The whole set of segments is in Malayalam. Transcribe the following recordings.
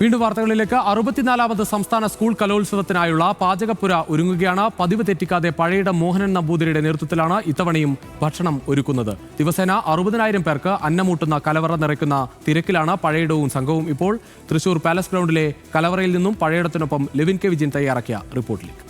വീണ്ടും വാർത്തകളിലേക്ക് അറുപത്തിനാലാമത് സംസ്ഥാന സ്കൂൾ കലോത്സവത്തിനായുള്ള പാചകപ്പുര ഒരുങ്ങുകയാണ്. പതിവ് തെറ്റിക്കാതെ പഴയയുടെ മോഹനൻ നമ്പൂതിരിയുടെ നേതൃത്വത്തിലാണ് ഇത്തവണയും ഭക്ഷണം ഒരുക്കുന്നത്. ദിവസേന അറുപതിനായിരം പേർക്ക് അന്നമൂട്ടുന്ന കലവറ നിറയ്ക്കുന്ന തിരക്കിലാണ് പഴയിടവും സംഘവും ഇപ്പോൾ. തൃശൂർ പാലസ് ഗ്രൗണ്ടിലെ കലവറയിൽ നിന്നും പഴയിടത്തിനൊപ്പം ലെവിൻ കെ വിജയൻ തയ്യാറാക്കിയ റിപ്പോർട്ടിലേക്ക്.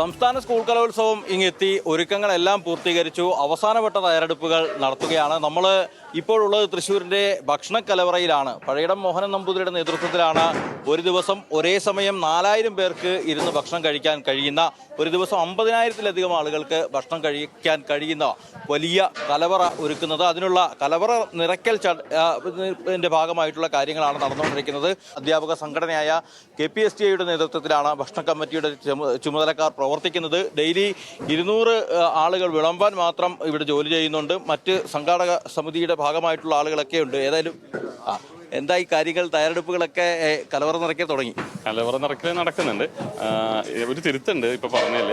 സംസ്ഥാന സ്കൂൾ കലോത്സവം ഇങ്ങെത്തി. ഒരുക്കങ്ങളെല്ലാം പൂർത്തീകരിച്ചു. അവസാനവട്ട തയ്യാറെടുപ്പുകൾ നടത്തുകയാണ്. നമ്മൾ ഇപ്പോഴുള്ളത് തൃശ്ശൂരിന്റെ ഭക്ഷണ കലവറയിലാണ് പഴയിടം മോഹനൻ നമ്പൂതിരിയുടെ നേതൃത്വത്തിലാണ് ഒരു ദിവസം ഒരേ സമയം നാലായിരം പേർക്ക് ഇരുന്ന് ഭക്ഷണം കഴിക്കാൻ കഴിയുന്ന ഒരു ദിവസം അമ്പതിനായിരത്തിലധികം ആളുകൾക്ക് ഭക്ഷണം കഴിക്കാൻ കഴിയുന്ന വലിയ കലവറ ഒരുക്കുന്നത്. അതിനുള്ള കലവറ നിറയ്ക്കൽ ചട- ഭാഗമായിട്ടുള്ള കാര്യങ്ങളാണ് നടന്നുകൊണ്ടിരിക്കുന്നത്. അധ്യാപക സംഘടനയായ കെ പി എസ് ടി ഐയുടെ നേതൃത്വത്തിലാണ് ഭക്ഷണ കമ്മിറ്റിയുടെ ചുമ- ചുമതലക്കാർ ഡെയിലി ഇരുന്നൂറ് ആളുകൾ വിളമ്പാൻ മാത്രം ഇവിടെ ജോലി ചെയ്യുന്നുണ്ട്. മറ്റ് സംഘാടക സമിതിയുടെ ഭാഗമായിട്ടുള്ള ആളുകളൊക്കെ ഉണ്ട്. ഏതായാലും ആ ഈ കാര്യങ്ങൾ തയ്യാറെടുപ്പുകളൊക്കെ കലവറ നിറയ്ക്കാൻ തുടങ്ങി? കലവറ നിറയ്ക്കൽ നടക്കുന്നുണ്ട്. ഒരു തിരുത്തുണ്ട് ഇപ്പൊ പറഞ്ഞതിൽ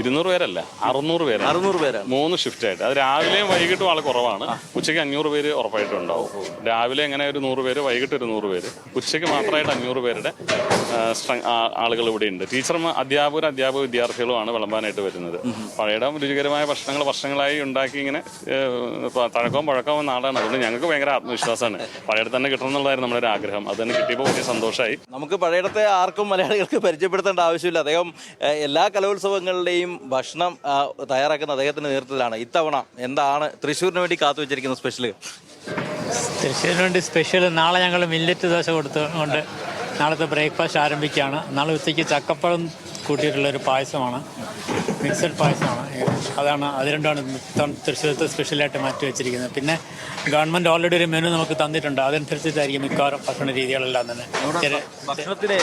ഇരുന്നൂറ് പേരല്ല അറുന്നൂറ് പേര് അറുന്നൂറ് പേരാണ്. മൂന്ന് ഷിഫ്റ്റ് ആയിട്ട്. അത് രാവിലെയും വൈകിട്ടും ആൾ കുറവാണ്. ഉച്ചയ്ക്ക് അഞ്ഞൂറ് പേര് ഉറപ്പായിട്ടും ഉണ്ടാവും രാവിലെ എങ്ങനെ ഒരു നൂറ് പേര് വൈകിട്ട് ഒരു നൂറ് പേര്? ഉച്ചയ്ക്ക് മാത്രമായിട്ട് അഞ്ഞൂറ് പേരുടെ ആളുകൾ ഇവിടെ ഉണ്ട്. ടീച്ചർമാർ അധ്യാപകർ അധ്യാപക വിദ്യാർത്ഥികളുമാണ് വിളമ്പാനായിട്ട് വരുന്നത്. പഴയടം രുചികരമായ ഭക്ഷണങ്ങൾ വർഷങ്ങളായി ഉണ്ടാക്കി ഇങ്ങനെ തഴക്കവും പഴക്കവും നാടാണ്. അതുകൊണ്ട് ഞങ്ങൾക്ക് ഭയങ്കര ആത്മവിശ്വാസമാണ്. പഴയടത്ത് തന്നെ കിട്ടണം എന്നുള്ളതായിരുന്നു നമ്മുടെ ഒരു ആഗ്രഹം. അത് തന്നെ കിട്ടിയപ്പോൾ വലിയ സന്തോഷമായി നമുക്ക് പഴയടത്തെ ആർക്കും മലയാളികൾക്ക് പരിചയപ്പെടുത്തേണ്ട ആവശ്യമില്ല. അദ്ദേഹം എല്ലാ കലോത്സവങ്ങളുടെയും ഭക്ഷണം ആ, തയ്യാറാക്കുന്ന അദ്ദേഹത്തിന്റെ നേതൃത്വത്തിലാണ്. ഇത്തവണ എന്താണ് തൃശ്ശൂരിന് വേണ്ടി കാത്തു വെച്ചിരിക്കുന്ന സ്പെഷ്യൽ തൃശ്ശൂരിന് വേണ്ടി സ്പെഷ്യൽ നാളെ ഞങ്ങൾ മില്ലറ്റ് ദോശ കൊടുത്തുകൊണ്ട് നാളത്തെ ബ്രേക്ക്ഫാസ്റ്റ് ആരംഭിക്കുകയാണ്. നാളെ ഉച്ചയ്ക്ക് ചക്കപ്പഴം കൂട്ടിയിട്ടുള്ള ഒരു പായസമാണ്. മിക്സഡ് പായസമാണ്. അതാണ് അത് രണ്ടാണ് തൃശ്ശൂരത്ത് സ്പെഷ്യലായിട്ട് മാറ്റി വെച്ചിരിക്കുന്നത്. പിന്നെ ഗവൺമെന്റ് ഓൾറെഡി ഒരു മെനു നമുക്ക് തന്നിട്ടുണ്ട്. അതനുസരിച്ചിട്ടായിരിക്കും മിക്കവാറും ഭക്ഷണ രീതികളെല്ലാം തന്നെ. ഭക്ഷണത്തിന്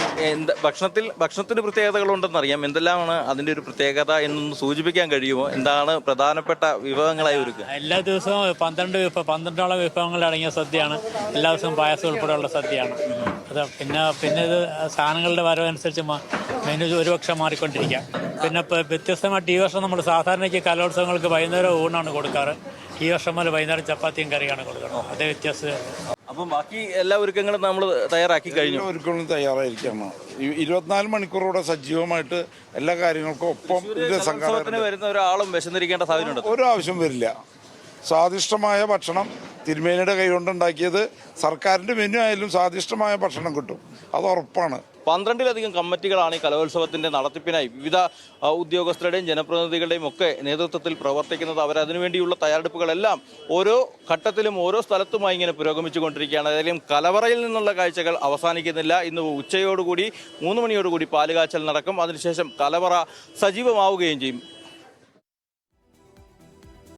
ഭക്ഷണത്തിൽ ഭക്ഷണത്തിന് പ്രത്യേകതകളുണ്ടെന്ന് അറിയാം. എന്തെല്ലാമാണ് അതിന്റെ ഒരു പ്രത്യേകത എന്നൊന്ന് സൂചിപ്പിക്കാൻ കഴിയുമോ? എന്താണ് പ്രധാനപ്പെട്ട വിഭവങ്ങളായി ഒരുക്കുക? എല്ലാ ദിവസവും പന്ത്രണ്ട് വിഭവം പന്ത്രണ്ടോളം വിഭവങ്ങൾ അടങ്ങിയ സദ്യയാണ്. എല്ലാ ദിവസവും പായസം ഉൾപ്പെടെയുള്ള സദ്യയാണ്. അത് പിന്നെ പിന്നെ ഇത് സാധനങ്ങളുടെ വരവനുസരിച്ച് മെനു ഒരുപക്ഷെ മാറിക്കൊണ്ടിരിക്കാം പിന്നെ ഇപ്പോൾ വ്യത്യസ്തമായിട്ട് ഈ വർഷം നമ്മൾ സാധാരണയ്ക്ക് കലോത്സവങ്ങൾക്ക് വൈകുന്നേരം ഊണാണ് കൊടുക്കാറ്. ഈ വർഷം മുതൽ വൈകുന്നേരം ചപ്പാത്തിയും കറിയാണ് കൊടുക്കുന്നത്. അതേ വ്യത്യാസം. അപ്പം ബാക്കി എല്ലാ ഒരുക്കങ്ങളും നമ്മൾ തയ്യാറാക്കി കഴിഞ്ഞു. ഒരുക്കങ്ങളും തയ്യാറായിരിക്കാം ഈ ഇരുപത്തിനാല് മണിക്കൂറോടെ സജീവമായിട്ട് എല്ലാ കാര്യങ്ങൾക്കും ഒപ്പം വരുന്ന ഒരാളും വിശന്നിരിക്കേണ്ട സാധ്യത ഒരു ആവശ്യം വരില്ല. സ്വാദിഷ്ടമായ ഭക്ഷണം തിരുമേനിയുടെ കൈകൊണ്ടുണ്ടാക്കിയത് സർക്കാരിന്റെ മെനു ആയാലും സ്വാദിഷ്ടമായ ഭക്ഷണം കിട്ടും. അത് ഉറപ്പാണ്. പന്ത്രണ്ടിലധികം കമ്മിറ്റികളാണ് ഈ കലോത്സവത്തിന്റെ നടത്തിപ്പിനായി വിവിധ ഉദ്യോഗസ്ഥരുടെയും ജനപ്രതിനിധികളുടെയും ഒക്കെ നേതൃത്വത്തിൽ പ്രവർത്തിക്കുന്നത്. അവർ അതിനുവേണ്ടിയുള്ള തയ്യാറെടുപ്പുകളെല്ലാം ഓരോ ഘട്ടത്തിലും ഓരോ സ്ഥലത്തുമായി ഇങ്ങനെ പുരോഗമിച്ചുകൊണ്ടിരിക്കുകയാണ്. ഏതായാലും കലവറയിൽ നിന്നുള്ള കാഴ്ചകൾ അവസാനിക്കുന്നില്ല. ഇന്ന് ഉച്ചയോടുകൂടി മൂന്ന് മണിയോടുകൂടി പാലുകാച്ചൽ നടക്കും. അതിനുശേഷം കലവറ സജീവമാവുകയും ചെയ്യും.